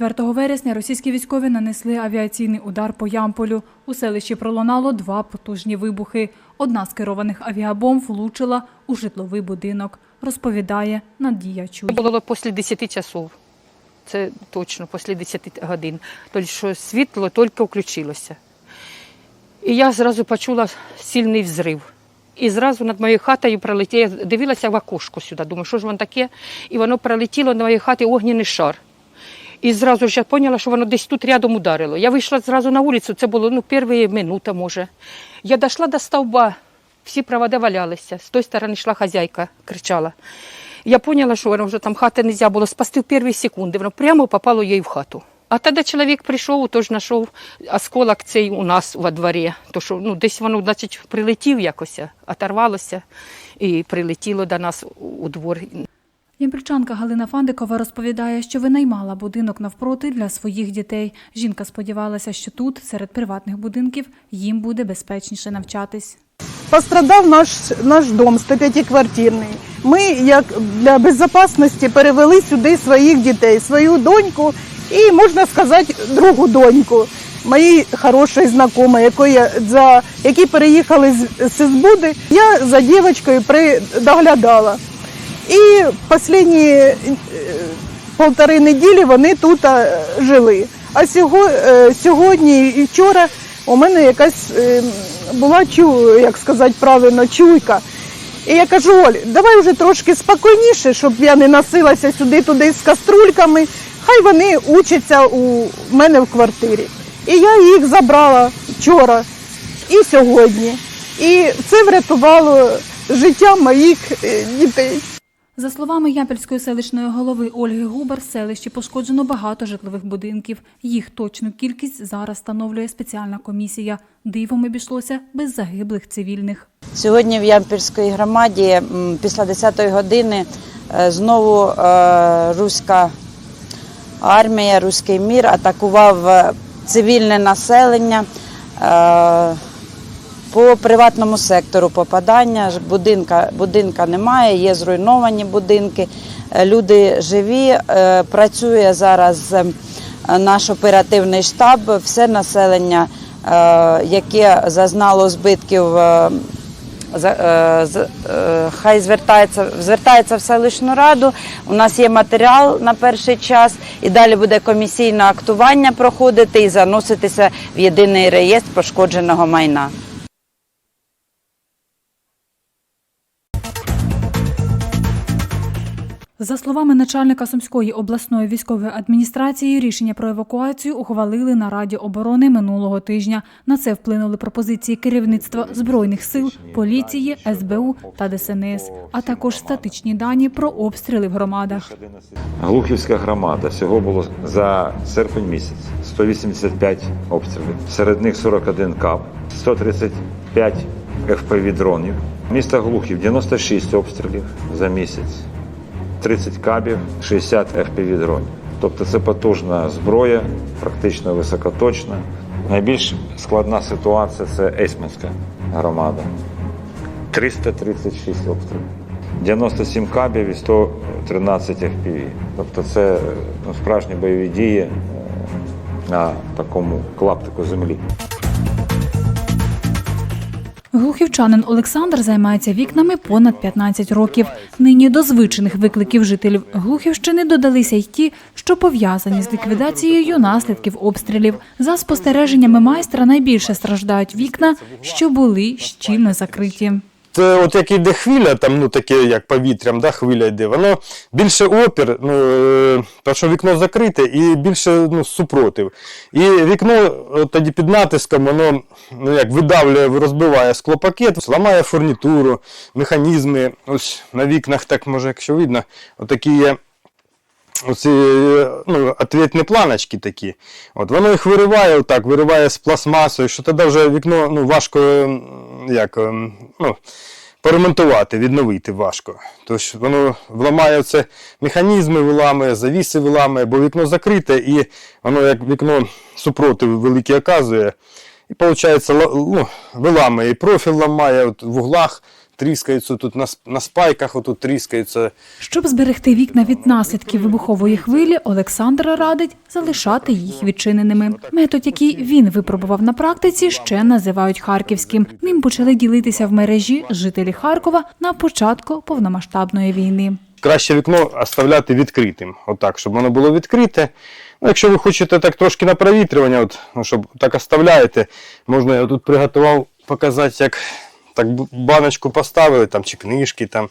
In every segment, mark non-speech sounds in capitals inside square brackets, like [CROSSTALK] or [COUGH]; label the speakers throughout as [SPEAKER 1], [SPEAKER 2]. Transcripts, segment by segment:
[SPEAKER 1] 24 вересня російські військові нанесли авіаційний удар по Ямполю. У селищі пролунало два потужні вибухи. Одна з керованих авіабомб влучила у житловий будинок, розповідає Надія Чуй.
[SPEAKER 2] Було після 10 часов. Це точно після 10 годин. Що світло тільки включилося. І я зразу почула сильний взрив. І зразу над моєю хатою пролетіло, я дивилася в окошко сюди, думаю, що ж воно таке? І воно пролетіло на моїй хаті огняний шар. І зразу ж я поняла, що воно десь тут рядом ударило. Я вийшла зразу на вулицю, це було ну, перші минута, може. Я дійшла до стовба, всі провода валялися. З тої сторони йшла хазяйка, кричала. Я поняла, що воно вже там хати не можна було спасти в перші секунди. Воно прямо попало їй в хату. А тоді чоловік прийшов, тож знайшов осколок цей у нас во дворі. То що ну, десь воно, значить, прилетів якось, оторвалося і прилетіло до нас у двор.
[SPEAKER 1] Ямпільчанка Галина Фандикова розповідає, що винаймала будинок навпроти для своїх дітей. Жінка сподівалася, що тут, серед приватних будинків, їм буде безпечніше навчатись.
[SPEAKER 3] Пострадав наш, наш дом 105-квартирний. Ми, як для безпечності, перевели сюди своїх дітей, свою доньку і, можна сказати, другу доньку. Мої хорошої знайомої, якої, за, які переїхали з, з Збуди, я за дівчинкою доглядала. І останні е, полтори неділі вони тут е, жили. А е, сьогодні і вчора у мене якась була чу, як сказати правильно, чуйка. І я кажу, Оль, давай вже трошки спокійніше, щоб я не носилася сюди-туди з каструльками. Хай вони учаться у мене в квартирі. І я їх забрала вчора і сьогодні. І це врятувало життя моїх дітей.
[SPEAKER 1] За словами Ямпільської селищної голови Ольги Губар, в селищі пошкоджено багато житлових будинків. Їх точну кількість зараз встановлює спеціальна комісія. Дивом обійшлося без загиблих цивільних.
[SPEAKER 4] Сьогодні в Ямпільській громаді після 10-ї години е, знову е, руська армія, руський мір атакував е, цивільне населення. По приватному сектору попадання будинка, будинка немає, є зруйновані будинки, е, люди живі. е, Працює зараз е, наш оперативний штаб, все населення, яке зазнало збитків хай звертається, звертається в селищну раду. У нас є матеріал на перший час, і далі буде комісійне актування проходити і заноситися в єдиний реєстр пошкодженого майна.
[SPEAKER 1] За словами начальника Сумської обласної військової адміністрації, рішення про евакуацію ухвалили на Раді оборони минулого тижня. На це вплинули пропозиції керівництва збройних сил, поліції, СБУ та ДСНС, а також статичні дані про обстріли в громадах.
[SPEAKER 5] Глухівська громада. Всього було за серпень місяць 185 обстрілів. Серед них 41 КАП, 135 FPV дронів. Місто Глухів 96 обстрілів за місяць, 30 кабів, 60 FPV дронів. Тобто це потужна зброя, практично високоточна. Найбільш складна ситуація це Ейсменська громада. 336 обстрілів. 97 кабів і 113 FPV. Тобто це ну, справжні бойові дії е, на такому клаптику землі.
[SPEAKER 1] Глухівчанин Олександр займається вікнами понад 15 років. Нині до звичних викликів жителів Глухівщини додалися й ті, що пов'язані з ліквідацією наслідків обстрілів. За спостереженнями майстра найбільше страждають вікна, що були щільно закриті.
[SPEAKER 6] Це от як йде хвиля, там, ну таке як повітрям, да, хвиля йде, воно більше опір, ну, е, тому що вікно закрите і більше ну, супротив. І вікно тоді під натиском, воно ну, як видавлює, розбиває склопакет, ламає фурнітуру, механізми. Ось на вікнах, так може, якщо видно, отакі є. Оці ну, ответні планочки такі. От воно їх вириває, отак, вириває з пластмасою, що тоді вже вікно ну, важко як, ем, ну, поремонтувати, відновити важко. Тож воно вламає це механізми, виламує, завіси виламує, бо вікно закрите і воно як вікно супротив великий оказує. І виходить, ну, виламує і профіль ламає от, в углах тріскаються тут на, на спайках, отут тріскаються.
[SPEAKER 1] Щоб зберегти вікна від наслідків вибухової хвилі, Олександр радить залишати їх відчиненими. Метод, який він випробував на практиці, ще називають харківським. Ним почали ділитися в мережі жителі Харкова на початку повномасштабної війни.
[SPEAKER 6] Краще вікно оставляти відкритим, отак, щоб воно було відкрите. Ну, якщо ви хочете так трошки на провітрювання, от, ну, щоб так оставляєте, можна я тут приготував показати, як так баночку поставили, там, чи книжки, там,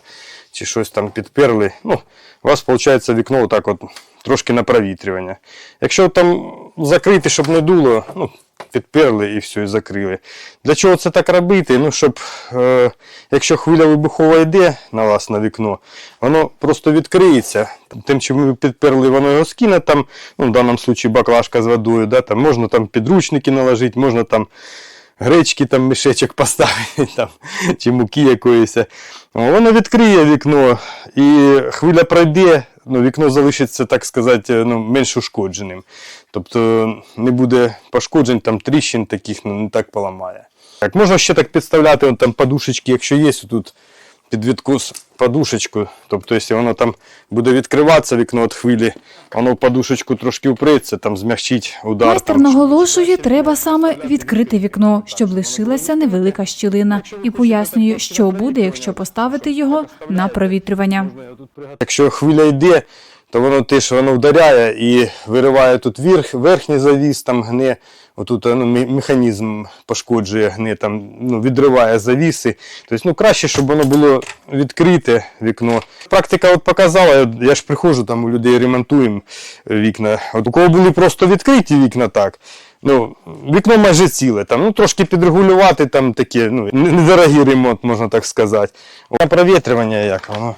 [SPEAKER 6] чи щось там підперли. Ну, у вас виходить вікно отак от, трошки на провітрювання. Якщо там закрити, щоб не дуло, ну, підперли і все, і закрили. Для чого це так робити? Ну, щоб е, якщо хвиля вибухова йде на вас на вікно, воно просто відкриється. Тим, чим ви підперли, воно його скине там, ну, в даному випадку баклажка з водою, да, там, можна там підручники наложити, можна там гречки там мішечок поставить, [LAUGHS] там, чи муки якоїсь. Воно відкриє вікно і хвиля пройде, ну, вікно залишиться, так сказати, ну, менш ушкодженим. Тобто не буде пошкоджень, там тріщин таких ну, не так поламає. Так, можна ще так підставляти от, там подушечки, якщо є тут під відкус подушечку. Тобто, якщо воно там буде відкриватися вікно від хвилі, воно в подушечку трошки впреться, там змягчить удар.
[SPEAKER 1] Майстер
[SPEAKER 6] Там,
[SPEAKER 1] наголошує, треба саме відкрити вікно, щоб лишилася невелика щілина, і пояснює, що буде, якщо поставити його на провітрювання.
[SPEAKER 6] Якщо хвиля йде, то воно теж воно вдаряє і вириває тут верх, верхній завіс, там гне, отут ну, механізм пошкоджує, гне, там, ну, відриває завіси. Тобто, ну, краще, щоб воно було відкрите вікно. Практика от показала, я, ж приходжу, там у людей ремонтуємо вікна. От у кого були просто відкриті вікна так. Ну, вікно майже ціле, там, ну, трошки підрегулювати, там таке, ну, недорогий ремонт, можна так сказати. На провітрювання як воно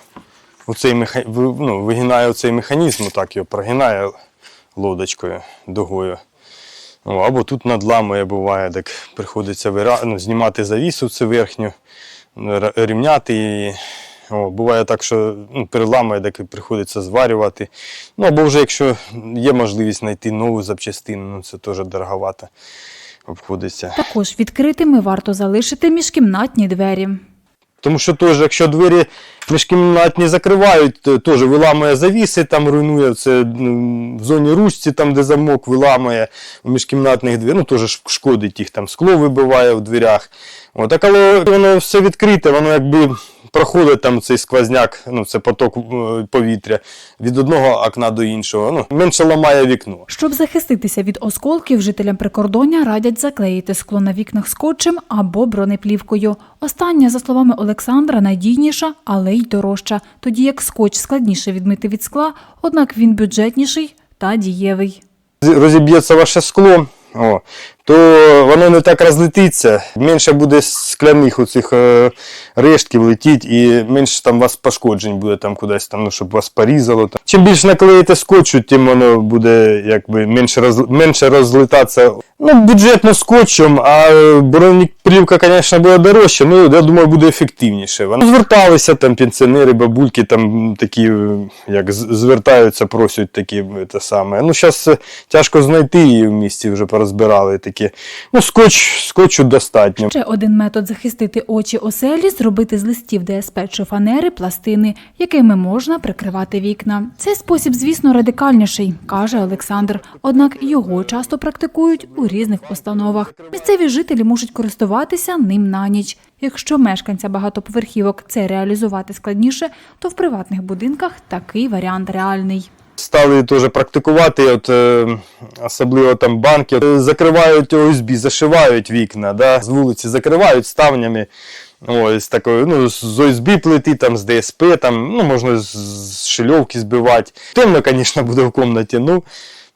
[SPEAKER 6] оцей меха... ну, вигинає оцей механізм, так його прогинає лодочкою, дугою. О, або тут надламує буває, так приходиться вира... ну, знімати завісу цю верхню, рівняти її. О, буває так, що ну, переламує, так і приходиться зварювати. Ну, або вже якщо є можливість знайти нову запчастину, ну це теж дороговато обходиться.
[SPEAKER 1] Також відкритими варто залишити міжкімнатні двері.
[SPEAKER 6] Тому що теж, якщо двері міжкімнатні закривають, теж виламує завіси, там руйнує це ну, в зоні ручці, там де замок виламує у міжкімнатних дверях, ну теж шкодить їх, там скло вибиває в дверях. От, так, але воно все відкрите, воно якби проходить там цей сквозняк, ну це поток е, повітря від одного окна до іншого, ну, менше ламає вікно.
[SPEAKER 1] Щоб захиститися від осколків, жителям прикордоння радять заклеїти скло на вікнах скотчем або бронеплівкою. Остання, за словами Олександра, надійніша, але й дорожча, тоді як скотч складніше відмити від скла, однак він бюджетніший та дієвий.
[SPEAKER 6] розіб'ється ваше скло, о, то воно не так розлетиться, менше буде скляних оцих е, рештків летіть і менше там вас пошкоджень буде там кудись, там, ну, щоб вас порізало. Там. Чим більше наклеїте скотчу, тим воно буде якби менше, роз, менше розлетатися. Ну, бюджетно скотчем, а бронеплівка, звісно, буде дорожча, ну, я думаю, буде ефективніше. Вони зверталися, там пенсіонери, бабульки, там такі, е, як звертаються, просять такі е, те саме. Ну, зараз тяжко знайти її в місті, вже порозбирали такі. Ну, скотч, скотчу достатньо.
[SPEAKER 1] Ще один метод захистити очі оселі зробити з листів ДСП чи фанери пластини, якими можна прикривати вікна. Цей спосіб, звісно, радикальніший, каже Олександр. Однак його часто практикують у різних установах. Місцеві жителі можуть користуватися ним на ніч. Якщо мешканця багатоповерхівок це реалізувати складніше, то в приватних будинках такий варіант реальний.
[SPEAKER 6] Стали теж практикувати, от, е, особливо там банки, закривають ОСБ, зашивають вікна, да, з вулиці закривають ставнями. Ось такою, ну, з ОСБ плити, там, з ДСП, там, ну, можна з шильовки збивати. Темно, [LAUGHS] звісно, буде в кімнаті, ну,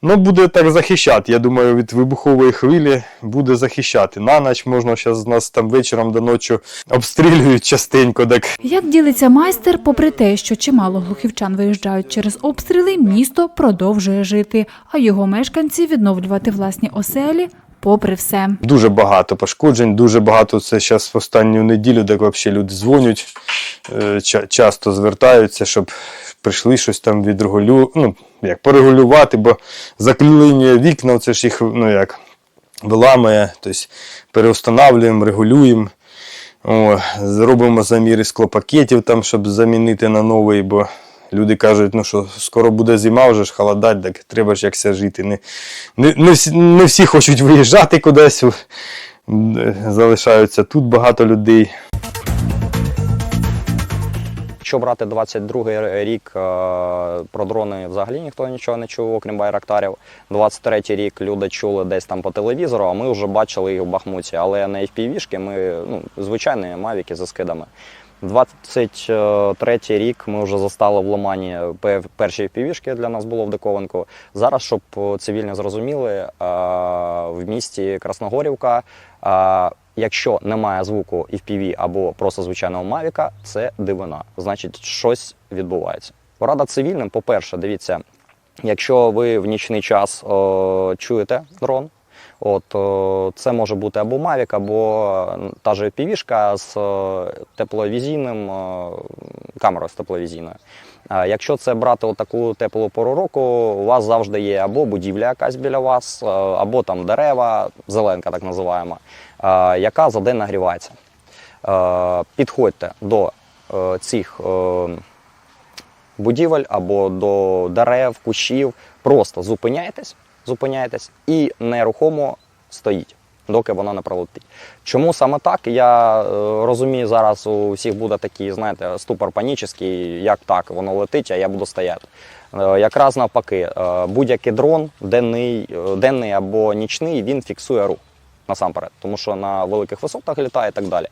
[SPEAKER 6] ну, буде так захищати. Я думаю, від вибухової хвилі буде захищати. На ніч можна зараз нас там вечором до ночі обстрілюють частенько. Так
[SPEAKER 1] Як ділиться майстер, попри те, що чимало глухівчан виїжджають через обстріли, місто продовжує жити, а його мешканці відновлювати власні оселі, попри все.
[SPEAKER 6] Дуже багато пошкоджень, дуже багато це зараз в останню неділю, де взагалі люди дзвонять, е, часто звертаються, щоб прийшли щось там відрегулю, ну, як порегулювати, бо заклинює вікна, це ж їх ну, як, виламує, тобто переустанавлюємо, регулюємо. О, зробимо заміри склопакетів, там, щоб замінити на новий, бо люди кажуть, ну що скоро буде зима, вже ж холодать, так треба ж якся жити. Не, не, не, всі, не всі хочуть виїжджати кудись, залишаються тут багато людей.
[SPEAKER 7] Якщо брати 22-й рік, е, про дрони взагалі ніхто нічого не чув, окрім байрактарів. 23-й рік люди чули десь там по телевізору, а ми вже бачили їх в Бахмуті. Але не FPV-шки, ми ну, звичайні мавіки за скидами. 23-й рік ми вже застали в Ломані пе- перші FPV-шки для нас було в Диковинку. Зараз, щоб е, цивільні зрозуміли, е, в місті Красногорівка, е, якщо немає звуку FPV або просто звичайного мавіка, це дивина. Значить, щось відбувається. Порада цивільним, по-перше, дивіться, якщо ви в нічний час чуєте дрон, От е, це може бути або Mavic, або м, та же півішка з е, тепловізійним е, камерою з тепловізійною. Якщо це брати таку теплу пору року, у вас завжди є або будівля якась біля вас, е, або там дерева, зеленка так називаємо, е, яка за день нагрівається. Е, Підходьте до е, цих е, будівель або до дерев, кущів, просто зупиняйтесь, зупиняйтесь і нерухомо стоїть, доки вона не пролетить. Чому саме так? Я е, розумію, зараз у всіх буде такий, знаєте, ступор панічний, як так, воно летить, а я буду стояти. Е, Якраз навпаки, е, будь-який дрон, денний, денний або нічний, він фіксує рух насамперед, тому що на великих висотах літає і так далі.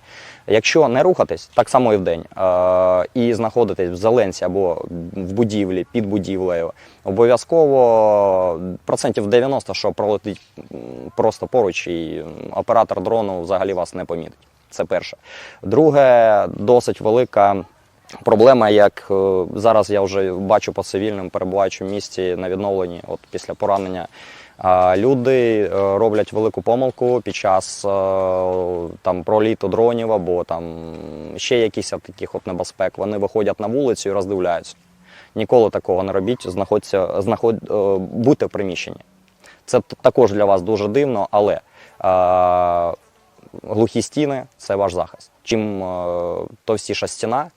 [SPEAKER 7] Якщо не рухатись, так само і вдень, е, і знаходитись в зеленці або в будівлі, під будівлею, обов'язково процентів 90, що пролетить просто поруч, і оператор дрону взагалі вас не помітить. Це перше. Друге, досить велика. Проблема, як е, зараз я вже бачу по цивільним, перебуваючи в місті на відновленні, от після поранення, люди е, роблять велику помилку під час е, там проліту дронів або там ще якісь таких от небезпек. Вони виходять на вулицю і роздивляються. Ніколи такого не робіть, знаходься, знаход, е, будьте в приміщенні. Це також для вас дуже дивно, але е, глухі стіни це ваш захист. Чим е, товстіша стіна,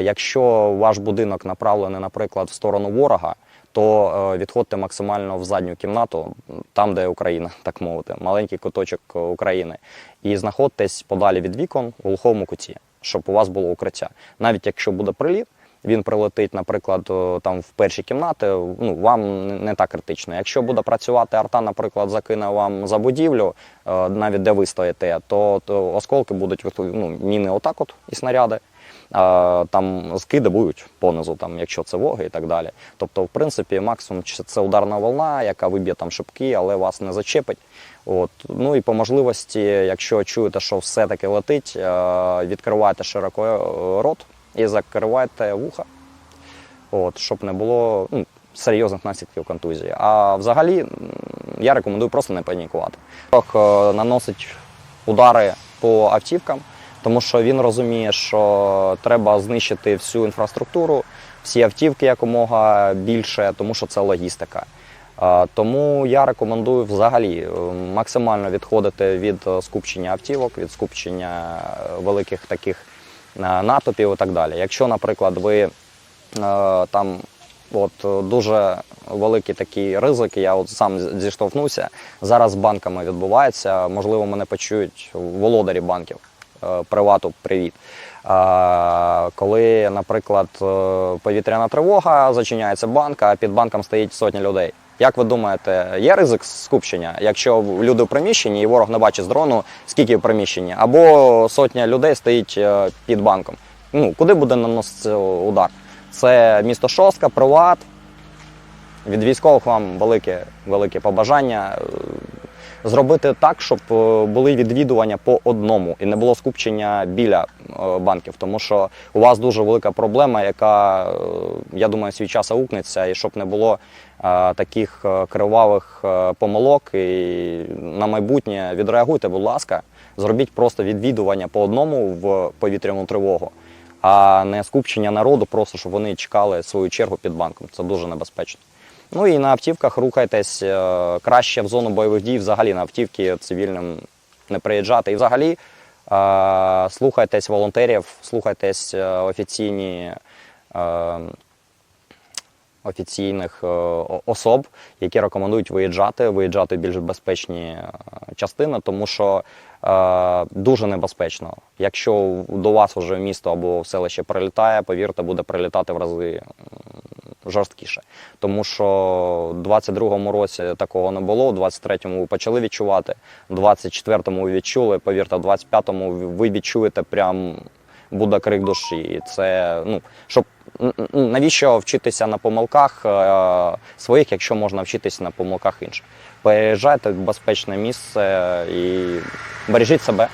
[SPEAKER 7] якщо ваш будинок направлений, наприклад, в сторону ворога, то е, відходьте максимально в задню кімнату, там, де Україна, так мовити, маленький куточок е, України, і знаходьтесь подалі від вікон у глухому куті, щоб у вас було укриття. Навіть якщо буде приліт, він прилетить, наприклад, там в перші кімнати, ну вам не- так критично. Якщо буде працювати арта, наприклад, закине вам за будівлю, е, навіть де ви стоїте, то, то осколки будуть ну, міни отак, от і снаряди. Там скиди будуть понизу, там, якщо це воги і так далі. Тобто, в принципі, максимум це ударна волна, яка виб'є там шибки, але вас не зачепить. От. Ну і по можливості, якщо чуєте, що все-таки летить, е, відкривайте широко е, рот і закривайте вуха, от, щоб не було ну, серйозних наслідків контузії. А взагалі я рекомендую просто не панікувати. Е, наносить удари по автівкам, тому що він розуміє, що треба знищити всю інфраструктуру, всі автівки якомога більше, тому що це логістика. Е, Тому я рекомендую взагалі е, максимально відходити від е, скупчення автівок, від скупчення великих таких натовпів і так далі. Якщо, наприклад, ви там от дуже великі такі ризики, я от сам зіштовхнувся. Зараз з банками відбувається. Можливо, мене почують володарі банків. Е, Привату, привіт. Е, Коли, наприклад, е, повітряна тривога, зачиняється банк, а під банком стоїть сотня людей. Як ви думаєте, є ризик скупчення, якщо люди в приміщенні і ворог не бачить з дрону, скільки в приміщенні, або сотня людей стоїть під банком? Ну, куди буде наноситися удар? Це місто Шостка, приват. Від військових вам велике, велике побажання зробити так, щоб е, були відвідування по одному і не було скупчення біля е, банків, тому що у вас дуже велика проблема, яка, е, я думаю, свій час аукнеться, і щоб не було таких кривавих помилок. І на майбутнє відреагуйте, будь ласка, зробіть просто відвідування по одному в повітряну тривогу. А не скупчення народу, просто щоб вони чекали свою чергу під банком. Це дуже небезпечно. Ну і на автівках рухайтесь е, краще в зону бойових дій, взагалі на автівки цивільним не приїжджати. І взагалі Е, Слухайтесь волонтерів, слухайтесь е, офіційні. Офіційних особ, які рекомендують виїжджати, виїжджати в більш безпечні частини, тому що дуже небезпечно. Якщо до вас вже в місто або в селище прилітає, повірте, буде прилітати в рази жорсткіше. Тому що в 22-му році такого не було, в 23-му ви почали відчувати, в 24-му ви відчули, повірте, в 25-му ви відчуєте прям буде крик душі. І це ну щоб навіщо вчитися на помилках е, своїх, якщо можна вчитися на помилках інших. Переїжджайте в безпечне місце і бережіть себе.